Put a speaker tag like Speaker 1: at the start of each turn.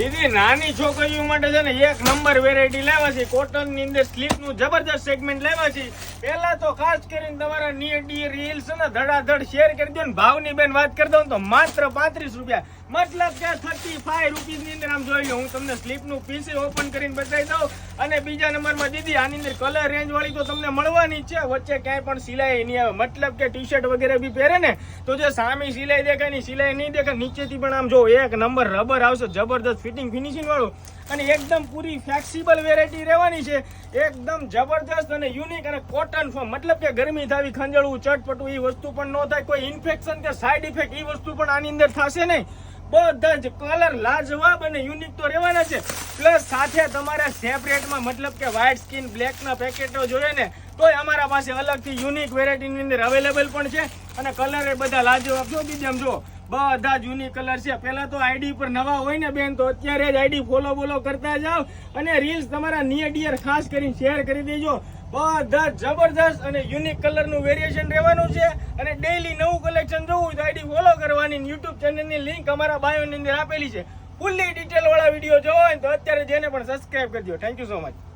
Speaker 1: દીદી, નાની છોકરીઓ માટે છે ને એક નંબર વેરાયટી લાવ્યા છે. કોટનની અંદર સ્લીપનું જબરદસ્ત સેગમેન્ટ લાવ્યા છે. પહેલા તો ખાસ કરીને તમારા નીડી રીલ્સ ને ધડાધડ શેર કરી દો ને ભાવની બેન વાત કરી દઉં તો માત્ર પાંત્રીસ રૂપિયા. મતલબ કે થર્ટી ફાઈવ રૂપીસની અંદર આમ જોઈ લો, હું તમને સ્લીપનું પીસી ઓપન કરીને બતાવી દઉં. અને બીજા નંબરમાં દીદી, આની અંદર કલર રેન્જ વાળી તો તમને મળવાની છે. વચ્ચે ક્યાંય પણ સિલાઈ નહીં આવે. મતલબ કે ટી શર્ટ વગેરે બી પહેરે ને, તો જે સામે સિલાઈ દેખાયની સિલાઈ નહીં દેખાય, નીચેથી પણ આમ જો એક નંબર રબર આવશે જબરદસ્ત ફિટિંગ ફિનિશિંગ વાળું. અને એકદમ પૂરી ફ્લેક્સિબલ વેરાયટી રહેવાની છે. એકદમ જબરદસ્ત અને યુનિક અને કોટન ફોર્મ મતલબ કે ગરમી થાવી, ખંજળવું, ચટપટું એ વસ્તુ પણ ન થાય. કોઈ ઇન્ફેક્શન કે સાઈડ ઇફેક્ટ એ વસ્તુ પણ આની અંદર થશે નહીં. બધા જ કલર લાજવાબ અને યુનિક તો રહેવાના છે. પ્લસ સાથે તમારે સેપરેટમાં મતલબ કે વ્હાઇટ સ્કિન બ્લેકના પેકેટો જોઈએ ને, તોય અમારા પાસે અલગથી યુનિક વેરાયટીની અંદર અવેલેબલ પણ છે. અને કલર એ બધા લાજવાબ. જો બીજા જો બધા જ યુનિક કલર છે. પહેલા તો આઈડી પર નવા હોય ને બેન, તો અત્યારે જ આઈડી ફોલો બોલો કરતા જાઓ અને રીલ્સ તમારા નિયર ડિયર ખાસ કરીને શેર કરી દેજો. બધા જબરદસ્ત અને યુનિક કલરનું વેરિએશન રહેવાનું છે અને ડેઈલી નવું કલેક્શન જોવું હોય તો આઈડી ફોલો કરવાની યુટ્યુબ ચેનલની લિંક અમારા બાયોની અંદર આપેલી છે. ફૂલ્લી ડિટેલ વાળા વીડિયો જોવો હોય તો અત્યારે જેને પણ સબસ્ક્રાઈબ કરજો. Thank you so much